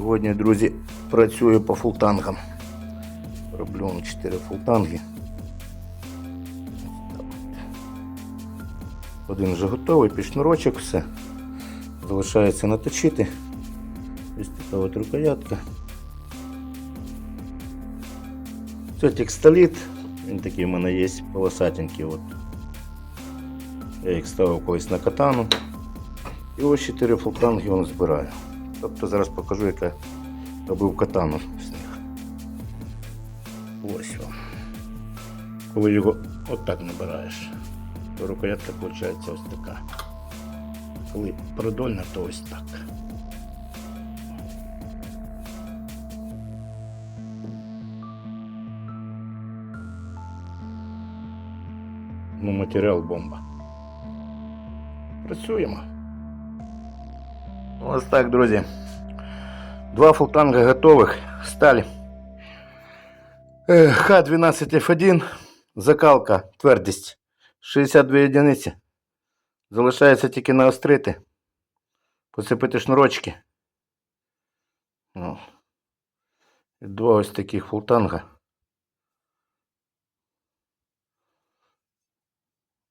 Сьогодні, друзі, працюю по фултангам. Роблю он 4 фултанги. Один вже готовий, під шнурочок, все. Залишається наточити. Ось така от рукоятка. Це текстоліт. Він такий в мене є полосатенький. От. Я їх ставив колись на катану. І ось 4 фултанги він збираю. Тобто зараз покажу, як я робив катану з них. Ось вам. Коли його отак набираєш, то рукоятка виходить ось така. Коли продольна, то ось так. Ну, матеріал бомба. Працюємо. Ось так, друзі. Два фултанга готових. Сталь. Е, Х12F1. Закалка, твердість. 62 одиниці. Залишається тільки наострити. Посипити шнурочки. Ну. Два ось таких фултанга.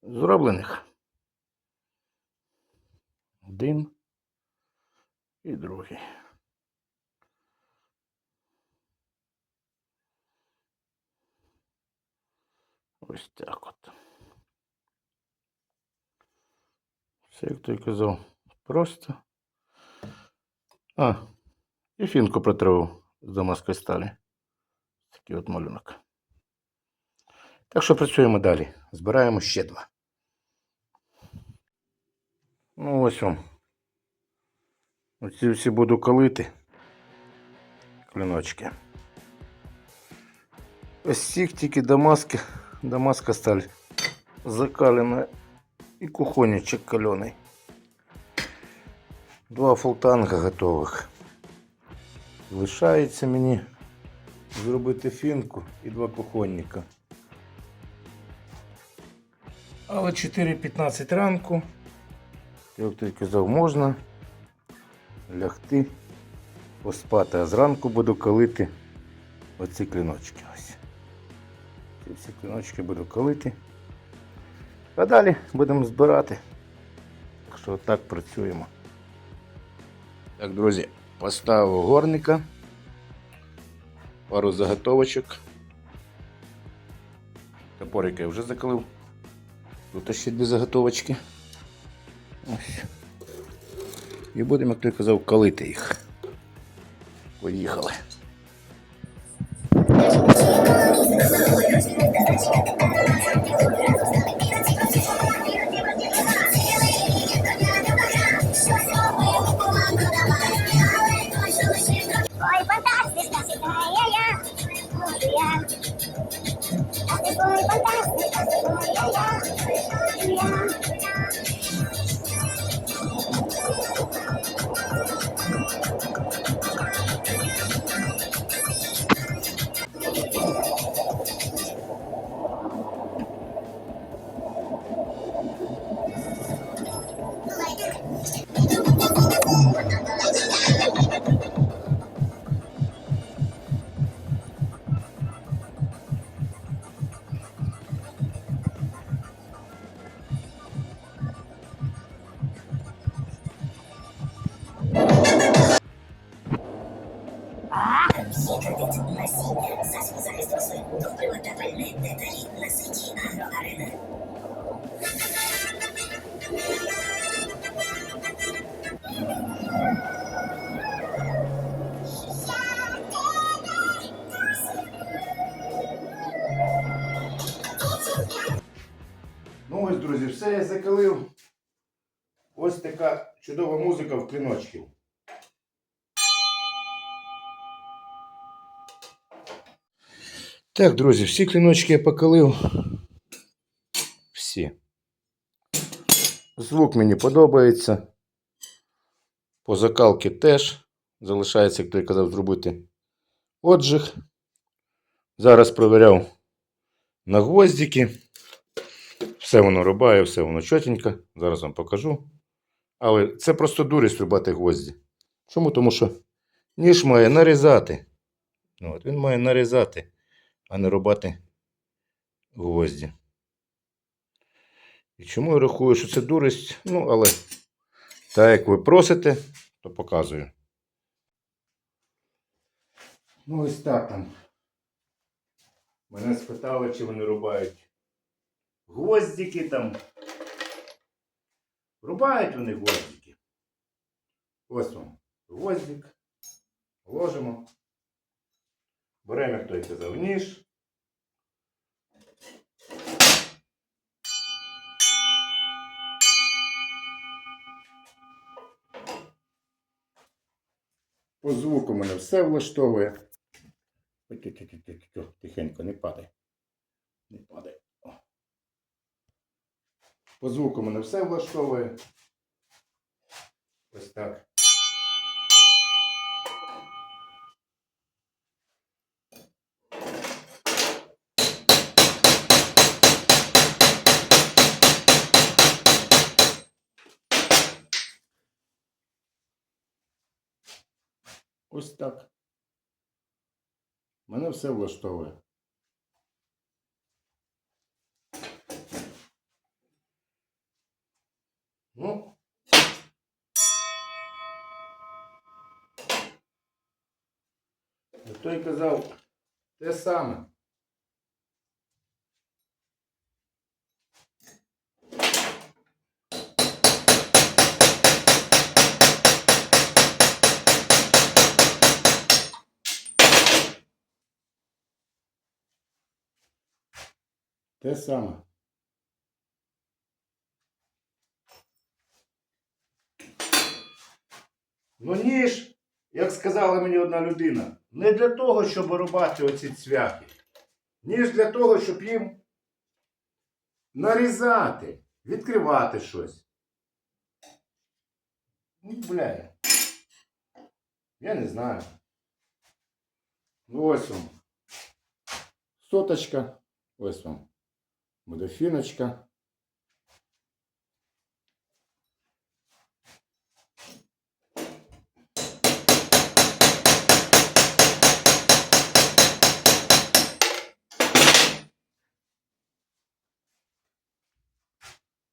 Зроблених. Один і другий. Ось так от. Все, як той казав, просто. А, і фінку протравив з дамаської сталі. Такий от малюнок. Так що працюємо далі. Збираємо ще два. Ну ось вам. Оці всі буду колити. Клиночки. Ось цих тільки дамаски, дамаска сталь закалена і кухонячок калений. Два фултанга готових. Лишається мені зробити фінку і два кухонника. Але 4.15 ранку, як ти казав, можна лягти, поспати, а зранку буду колити оці кліночки. Ось. Ці всі кліночки буду колити. А далі будемо збирати. Так що так працюємо. Так, друзі, поставив горника, пару заготовочок. Топорик я вже закалив. Тут ще дві заготовочки. Ось. І будемо, як ти казав, калити їх. Поїхали. Ой, Ну ось, друзі, все я закалив. Ось така чудова музика в кліночків. Так, друзі, всі кліночки я покалив. Всі. Звук мені подобається. По закалки теж. Залишається, як той казав, зробити отжиг. Зараз провіряв на гвоздики. Все воно рубає, все воно чотенько. Зараз вам покажу. Але це просто дурість рубати гвозді. Чому? Тому що ніж має нарізати. От, він має нарізати, а не рубати гвозді. І чому я рахую, що це дурість? Ну, але так як ви просите, то показую. Ну, ось так там. Мене спитали, чи вони рубають гвоздики там. Рубають вони гвоздики. Ось вам гвоздик. Ложимо. Беремо, як той казав, ніж. По звуку мене все влаштовує. Тихенько, не падай. Не падай. По звуку мене все влаштовує. Ось так. Ось так. Мене все влаштовує. Ну. Той казав те саме. Те саме. Ну ніж, як сказала мені одна людина, не для того, щоб рубати оці цвяхи. Ніж для того, щоб їм нарізати, відкривати щось. Ну, бля. Я не знаю. Ну ось вам. Соточка. Ось вам. Буде фіночка.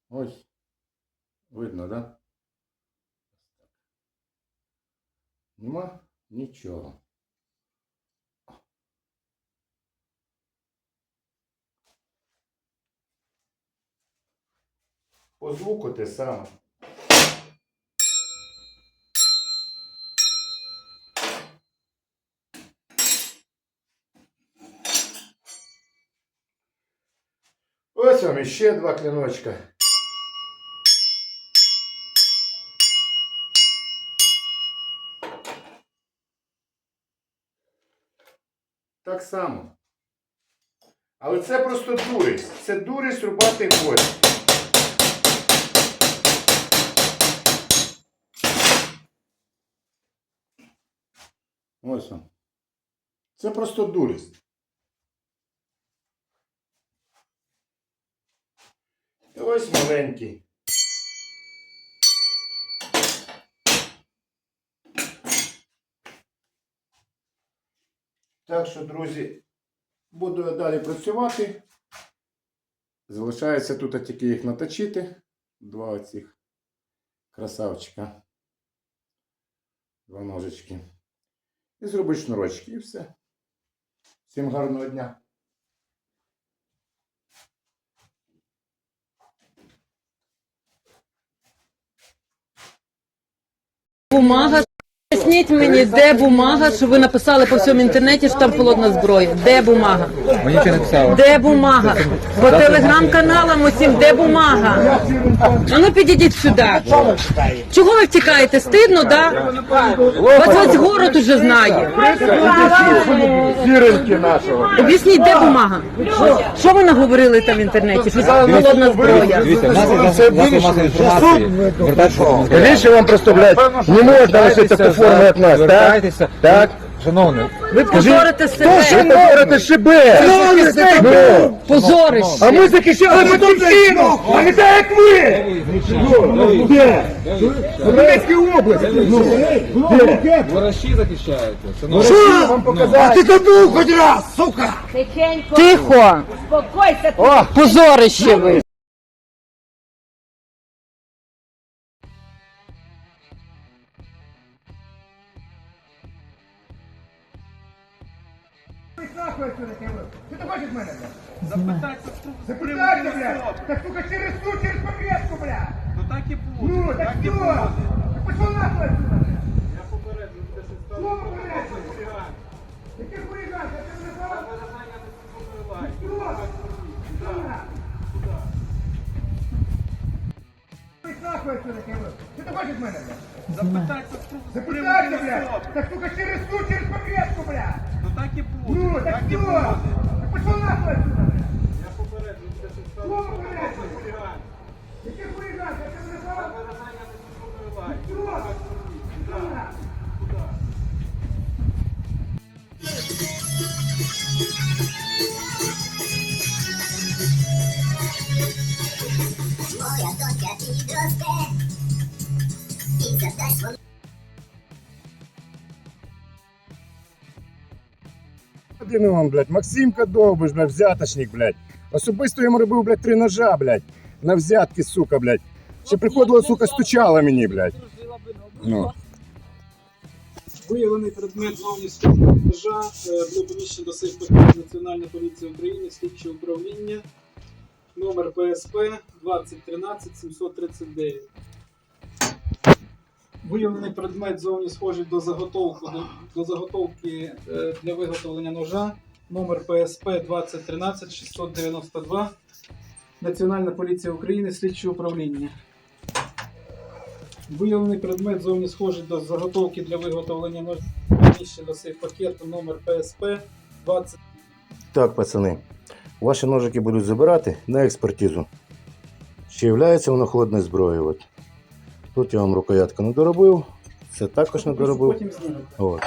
Ось. Видно, да? Нема нічого. По звуку те саме. Ось вам іще два клиночка. Так само. Але це просто дурість. Це дурість рубати гвоздь. Ось він. Це просто дурість. І ось маленький. Так що, друзі, буду я далі працювати. Залишається тут тільки їх наточити. Два оцих красавчика. Два ножички. І зроби шнурочки, і все. Всім гарного дня. Бумага. Поясніть мені, де бумага, що ви написали по всьому інтернеті, що там холодна зброя. Де бумага? Ми нічого не писали. Де бумага? По телеграм-каналам усім, де бумага? А ну підійдіть сюди. Чого ви втікаєте? Стидно, да? Вас весь город уже знає. Сіреньки нашого. Об'ясніть, де бумага? Що ви наговорили там в інтернеті? Що це холодна зброя? Дивіться, в нас є засоб масової інформації. Звертайтеся, Навіщо вам просто, блядь, не можна лишитися по як нас, так? Звертайтеся. Так? Шановний, Ви позорите себе. говорите шибе! Ну, Позорище. А ми захищали батьківщину! А не так, як ви! Ну, де? В Донецькій! Ну, де? Ворожі захищаєте. Шановні. Що вам показати? А ти задув хоч раз, сука! Тихенько, Тихо. спокойся. О, позорище ви. Що ти хочеш мене, блядь? Запитайте, блядь! Так, сука, через суд, через повестку, блядь! Ну так і буде. Ну, так що? Так пішов нахуй отсюда, блядь! Один вам, блядь, Максимка Довбиш, блядь, взяточник, блядь. Особисто йому робив, блядь, три ножа, блядь, на взятки, сука, блядь. Ще приходила, сука, стучала мені, блядь. Ну. Виявлений предмет зовнішнього ножа е, було поміщено до пакету Національної поліції України, слідче управління, номер ПСП 2013 739. Виявлений предмет зовні схожий до заготовки, до, заготовки е, для виготовлення ножа, номер ПСП 2013 692, Національна поліція України, слідче управління. Виявлений предмет зовні схожий до заготовки для виготовлення ножа до сейф пакету номер ПСП 20 Так, пацани, ваші ножики будуть забирати на експертизу. Чи являється воно холодною зброєю? От. Тут я вам рукоятку не доробив, це також не доробив. Потім знімете. От.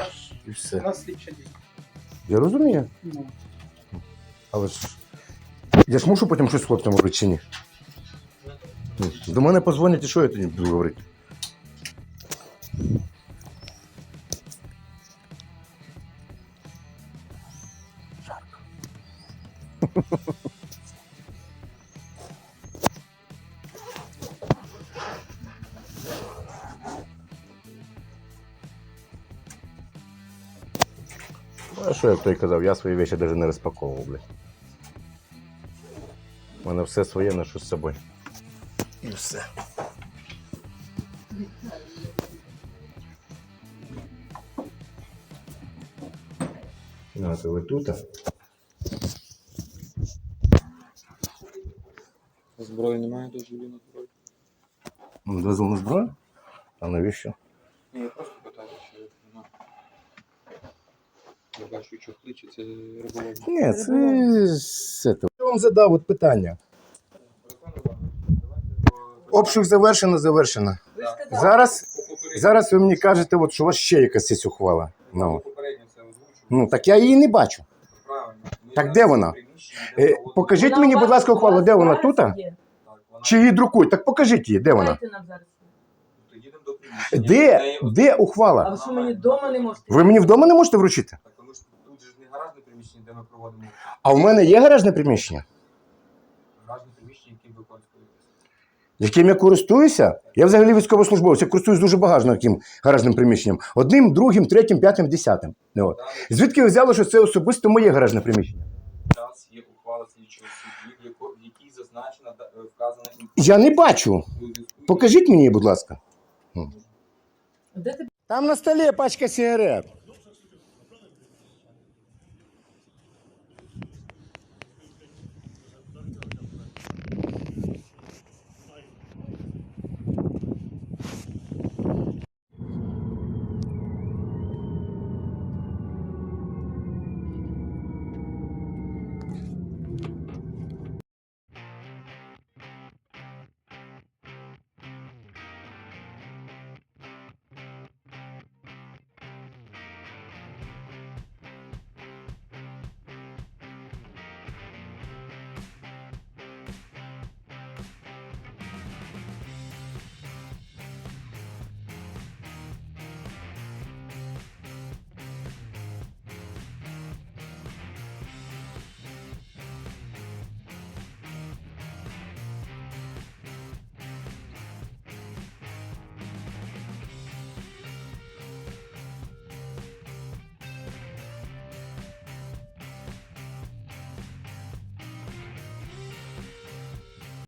І У все. нас слідча дія. Я розумію, Ну, але ж. Я ж мушу потім щось з хлопцем робити чи ні? Ну, До мене позвонять і що я тоді буду говорити? Ну, А що як той казав, я свої речі навіть не розпаковував, блядь. У мене все своє ношу з собою. І все. На, то ви тут. Зброї немає дозволу на зброю? Дозвол на зброю? А навіщо? Ні, я просто питаю, чи нема. Я бачу чохли, чи це риболовля. Ні, це все. Я вам задав от питання. Обшук завершено, завершено. Зараз, зараз ви мені кажете, от, що у вас ще якась є ухвала. Ну. Попередньо це ну, так я її не бачу. Правильно. Ми Так де вона? де Е, покажіть мені, будь ласка, ухвалу, де вона тут? Так, вона- Чи її друкують? Так покажіть її, де вона? То їдемо до приміщення. Де, де ухвала? А ви що мені вдома не можете? Ви мені вдома не можете вручити? Так, тому що тут же ж не гаражне приміщення, де ми проводимо А в мене є гаражне приміщення, гаражне приміщення, яке виконує. яким я користуюся. Я взагалі військовослужбовець, я користуюсь дуже багажним гаражним приміщенням. Одним, другим, третім, п'ятим, десятим. Ну, От. Звідки ви взяли, що це особисто моє гаражне приміщення? Час є ухвала слідчого судді, в якій зазначена е, вказана Я не бачу. Покажіть мені, будь ласка. Там на столі пачка сигарет.